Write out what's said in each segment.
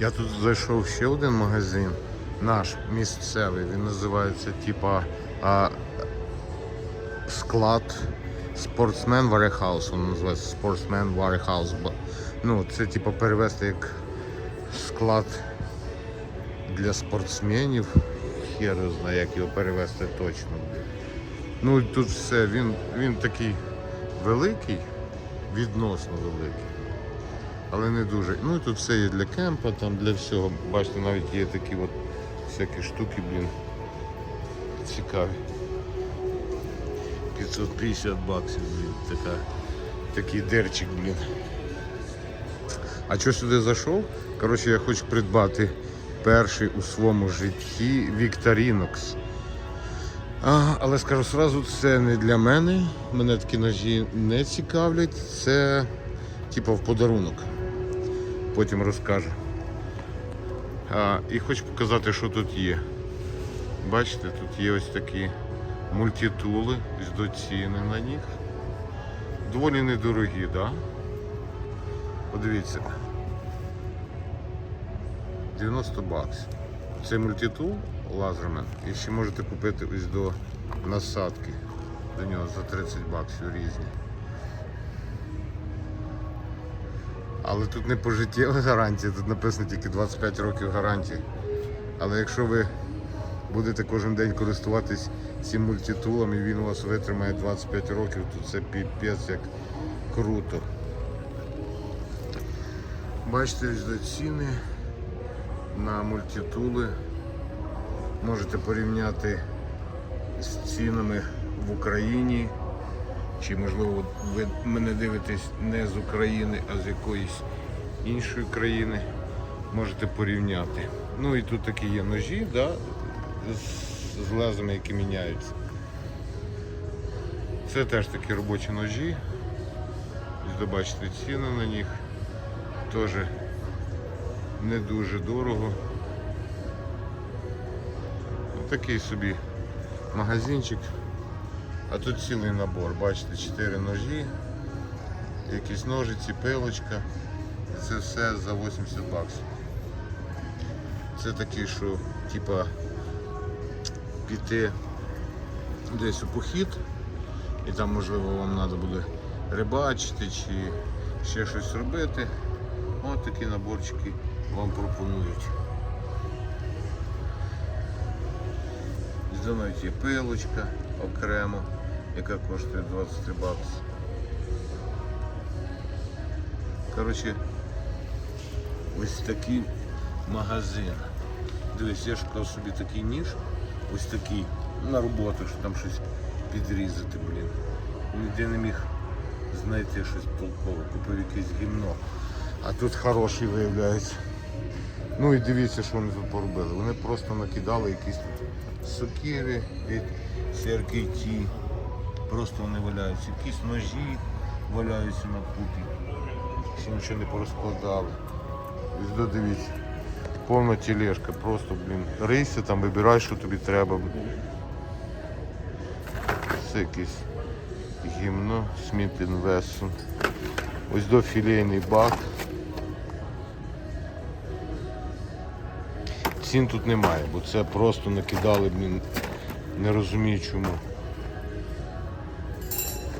Я тут зайшов ще один магазин, наш місцевий. Він називається типа а, склад Sportsman Warehouse. Він називається Sportsman Warehouse. Ну, це типа перевести як склад для спортсменів. Хер знає, як його перевести точно. Ну тут все, він, він такий великий, відносно великий. Але не дуже. Ну і тут все є для кемпа, там для всього. Бачите, навіть є такі от всякі штуки, блін. Цікаві. 550 баксів, блін, така, такий дерчик, блін. А що сюди зайшов? Коротше, я хочу придбати перший у своєму житті Victorinox. А, але скажу сразу, це не для мене. Мене такі ножі не цікавлять. Це типу в подарунок. Потім розкажу. А, і хочу показати, що тут є. Бачите, тут є ось такі мультитули з доціни на них. Доволі недорогі, так? Да? Подивіться. 90 баксів. Це мультитул лазермен. І ще можете купити ось до насадки до нього за 30 баксів різні. Але тут не пожиттєва гарантія, тут написано тільки 25 років гарантії. Але якщо ви будете кожен день користуватись цим мультитулом і він у вас витримає 25 років, то це піпець як круто. Бачите, ціни на мультитули. Можете порівняти з цінами в Україні. Чи можливо ви мене дивитесь не з України, а з якоїсь іншої країни. Можете порівняти. Ну і тут такі є ножі, да, з, лезами, які міняються. Це теж такі робочі ножі. Ось добачите ціни на них. Теж не дуже дорого. Такий собі магазинчик. А тут цілий набор, бачите, 4 ножі, якісь ножиці, пилочка. Це все за 80 баксів. Це такий, що типа піти десь у похід і там можливо вам треба буде рибачити чи ще щось робити. Ось такі наборчики вам пропонують. Мною є пилочка окремо, яка коштує 23 бакси. Коротше, ось такий магазин. Дивись, я шукав собі такий ніж, ось такий, на роботу, щоб там щось підрізати, блін. Ніде не міг знайти щось толкове, купив якесь гімно. А тут хороший виявляється. Ну і дивіться, що вони тут поробили. Вони просто накидали якісь тут сокири від CRKT. Просто вони валяються. Якісь ножі валяються на купі. Ще нічого не порозкладали. Ось додивіться. Повна тележка, просто, блін. Рийся там, вибирай, що тобі треба. Це якесь гімно Сміт Вессон. Ось до філейний бак. Цін тут немає, бо це просто накидали, блін, не розумію чому.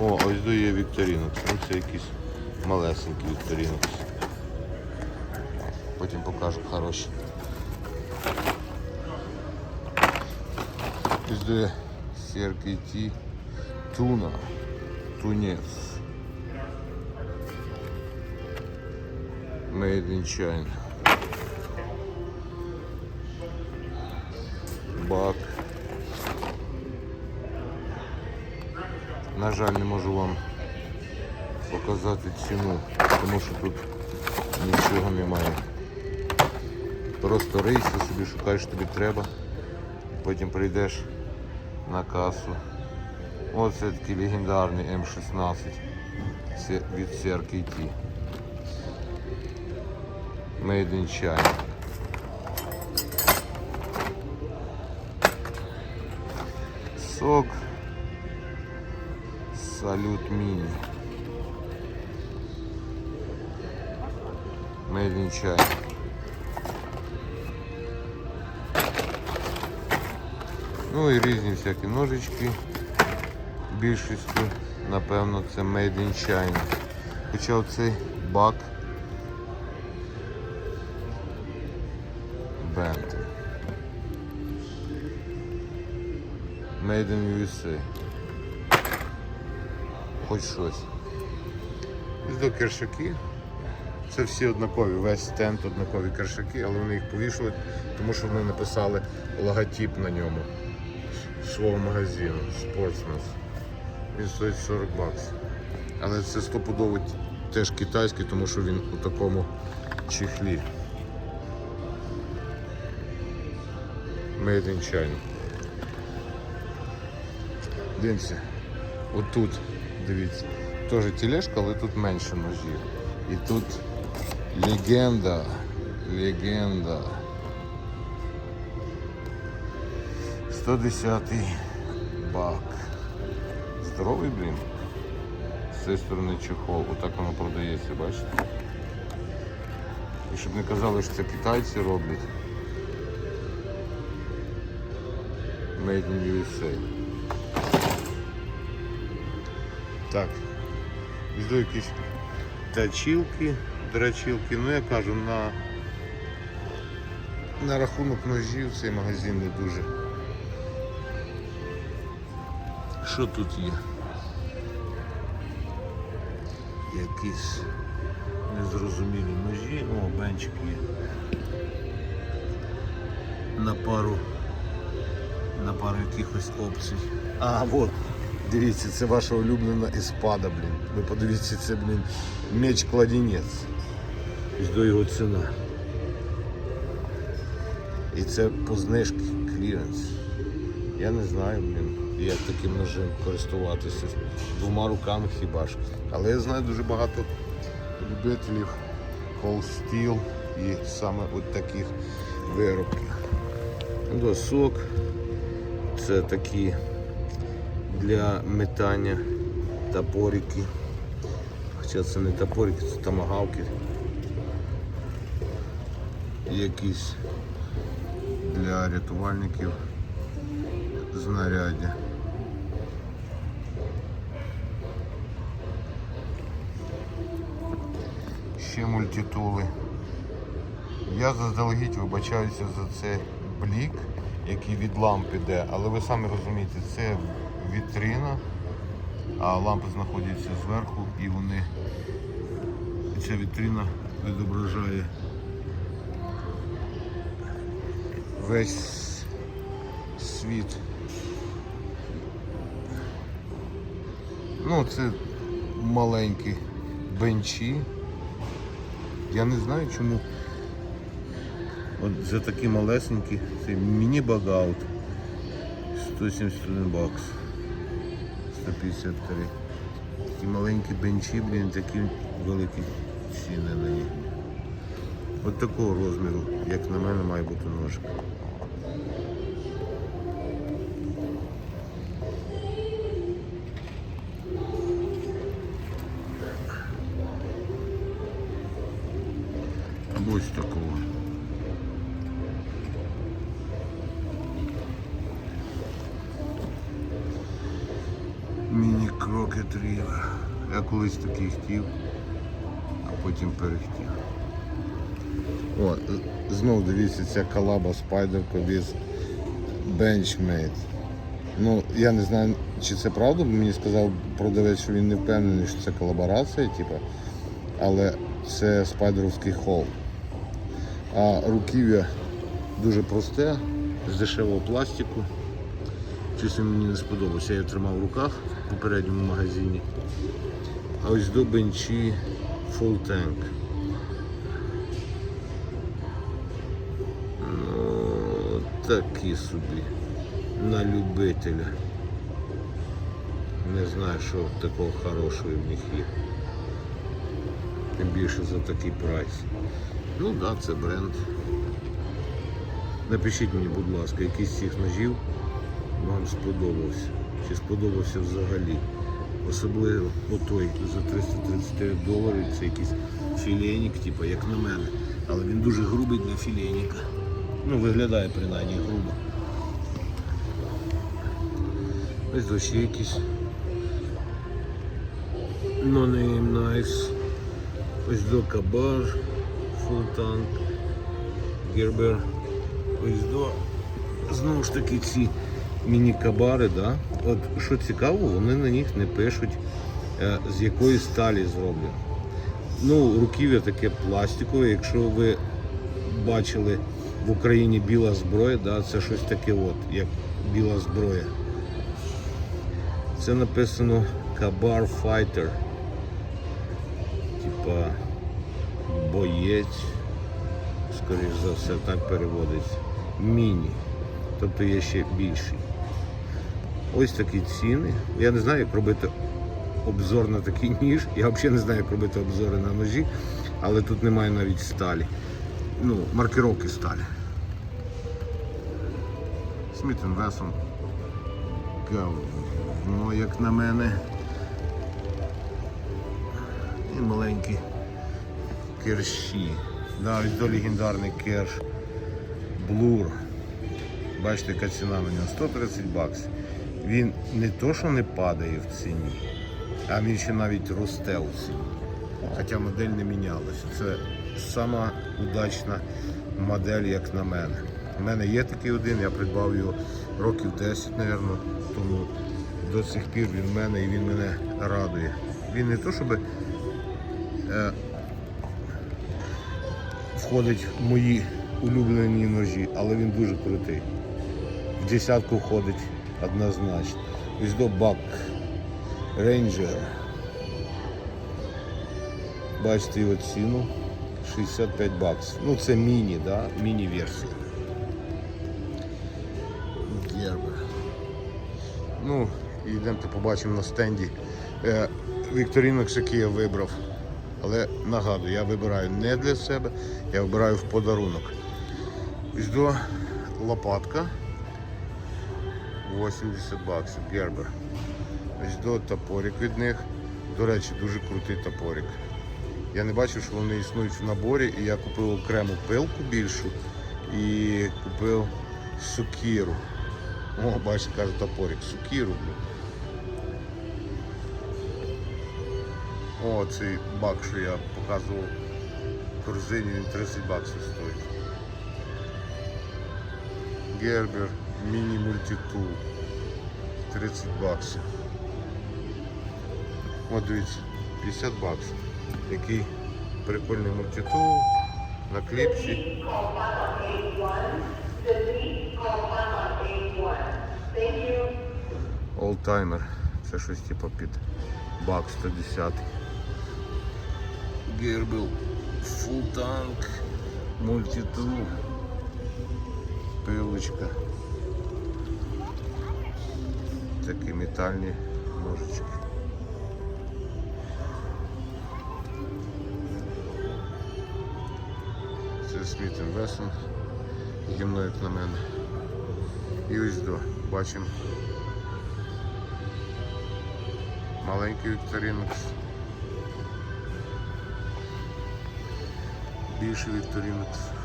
О, ось до є Вікторінокс. Ну це якийсь малесенький Вікторінокс. Потім покажу хороші. Ось до є CRKT Туна. Тунець. Made in China. На жаль, не можу вам показати ціну, тому що тут нічого немає. Просто рейси собі шукаєш, тобі треба. Потім прийдеш на касу. Оце такий легендарний М16 Це від CRKT. Made in China. Сок. Салют Міні. Мельний чай. Ну і різні всякі ножички. Більшістю, напевно, це Made in China. Хоча оцей бак Bentley. Made in USA. Хоч щось. Ось до кершаки. Це всі однакові, весь стенд однакові кершаки, але вони їх повішують, тому що вони написали логотип на ньому свого магазину Sportsman's. Він стоїть 40 баксів. Але це стопудово теж китайський, тому що він у такому чехлі. Made in China. Дивіться, отут, дивіться, теж тележка, але тут менше ножів. І тут легенда, легенда. 110 бак. Здоровий, блін. З цієї сторони чехол. Отак воно продається, бачите? І щоб не казали, що це китайці роблять. Made in USA. Так. Візду якісь точилки, драчилки. Ну я кажу, на, на рахунок ножів цей магазин не дуже. Що тут є? Якісь незрозумілі ножі, о, бенчик є. На пару на пару якихось опцій. А, от. Дивіться, це ваша улюблена іспада, блін. Ви подивіться, це, блін, меч кладінець. Ось до його ціна. І це по знижці, кліренс. Я не знаю, блін, як таким ножем користуватися. Двома руками хіба ж. Але я знаю дуже багато любителів Steel і саме от таких виробів. Досок. Це такі для метання топорики. Хоча це не топорики, це томагавки. Якісь для рятувальників знаряддя. Ще мультитули. Я заздалегідь вибачаюся за цей блік, який від ламп іде, але ви самі розумієте, це вітрина, а лампи знаходяться зверху і вони і ця вітрина відображає весь світ. Ну, це маленькі бенчі. Я не знаю чому. От за такі малесенькі, це міні-багаут. 171 бакс. 153. Такі маленькі бенчі, блін, такі великі ціни на них. От такого розміру, як на мене, має бути ножик. Міні Крокет Я колись такий хотів, а потім перехтів. О, знов дивіться, ця колаба спайдерка від Benchmade. Ну, я не знаю, чи це правда, бо мені сказав продавець, що він не впевнений, що це колаборація, типу, але це спайдеровський холл. А руків'я дуже просте, з дешевого пластику. Чесно, мені не сподобалося. Я тримав в руках попередньому магазині. А ось до бенчі Full Tank. Ну, такі собі. На любителя. Не знаю, що такого хорошого в них є. Тим більше за такий прайс. Ну так, да, це бренд. Напишіть мені, будь ласка, який з цих ножів вам сподобався. Чи сподобався взагалі. Особливо отой за 339 доларів. Це якийсь філейник, типу, як на мене. Але він дуже грубий для філейника. Ну, виглядає принаймні грубо. Ось дощі якісь. No name nice. Ось до кабар, tank, гербер. Ось до знову ж таки ці міні-кабари, да? От що цікаво, вони на них не пишуть е, з якої сталі зроблено. Ну, руків'я таке пластикове, якщо ви бачили в Україні біла зброя, да, це щось таке от, як біла зброя. Це написано Кабар Fighter. Типа боєць, скоріш за все, так переводиться. Міні. Тобто є ще більший. Ось такі ціни. Я не знаю, як робити обзор на такий ніж. Я взагалі не знаю, як робити обзори на ножі, але тут немає навіть сталі. Ну, маркировки сталі. Сміт Весон. Говно, як на мене. І маленькі керші. Ось до легендарний керш. Блур. Бачите, яка ціна на нього 130 баксів. Він не то, що не падає в ціні, а він ще навіть росте у ціні. Хоча модель не мінялася. Це сама удачна модель, як на мене. У мене є такий один, я придбав його років 10, мабуть, тому до сих пір він в мене і він мене радує. Він не то, щоб е, входить в мої улюблені ножі, але він дуже крутий. В десятку входить однозначно. Ось Бак Рейнджер. Бачите його ціну 65 баксів. Ну це міні, да? міні-версія. Гербер. Ну, і йдемте побачимо на стенді е, Вікторінок, який я вибрав. Але нагадую, я вибираю не для себе, я вибираю в подарунок. Ось лопатка 80 баксів, гербер. Ось до топорик від них. До речі, дуже крутий топорик. Я не бачив, що вони існують в наборі, і я купив окрему пилку більшу і купив сукіру. О, бачите, каже топорик, сукіру. О, цей бак, що я показував в корзині, він 30 баксів стоїть. Гербер міні мультитул 30 баксів. От дивіться, 50 баксів. Який прикольний мультитул на кліпсі. Олтаймер. Це щось типу під бак 110. Гербел Full Tank Multitool Пилочка. Такі метальні ножички. Це Сміт Вессон, гімно як на мене. І ось до, бачимо маленький Вікторінокс. Більший Вікторінокс.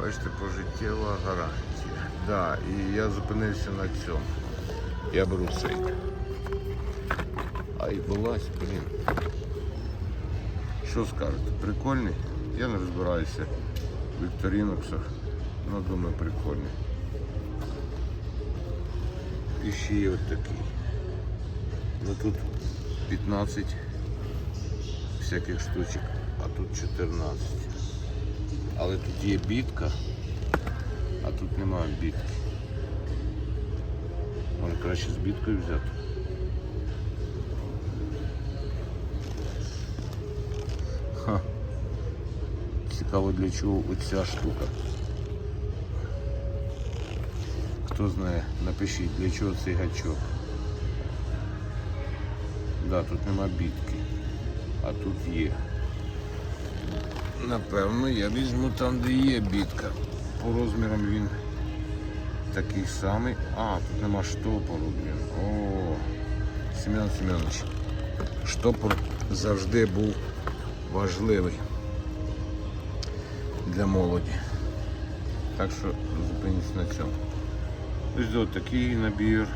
Бачите, пожиттєва гарантія. Да, і я зупинився на цьому. Я беру цей. Ай, булась, блін. Що скажете? Прикольний? Я не розбираюся в вікторіноксах. Ну, думаю, прикольний. І ще є от такий. Ну тут 15 всяких штучок, а тут 14. Але тут є бітка, а тут немає бітки. Може краще з біткою взяти. Ха. Цікаво для чого оця штука. Хто знає, напишіть для чого цей гачок. Да, тут нема бітки, а тут є. Напевно, я візьму там, де є бітка. По розмірам він такий самий. А, тут нема штопору, блін. О, Семен Семенович. Штопор завжди був важливий для молоді. Так що зупинюсь на цьому. Ось до такий набір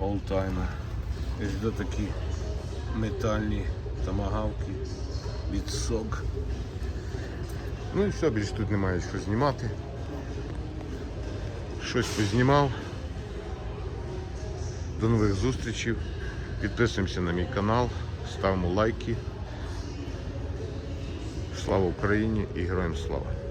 олтайма. Ось до такі метальні тамагавки від сок. Ну і все, більше тут немає що знімати. Щось познімав. До нових зустрічей. Підписуємося на мій канал, ставимо лайки. Слава Україні і героям слава!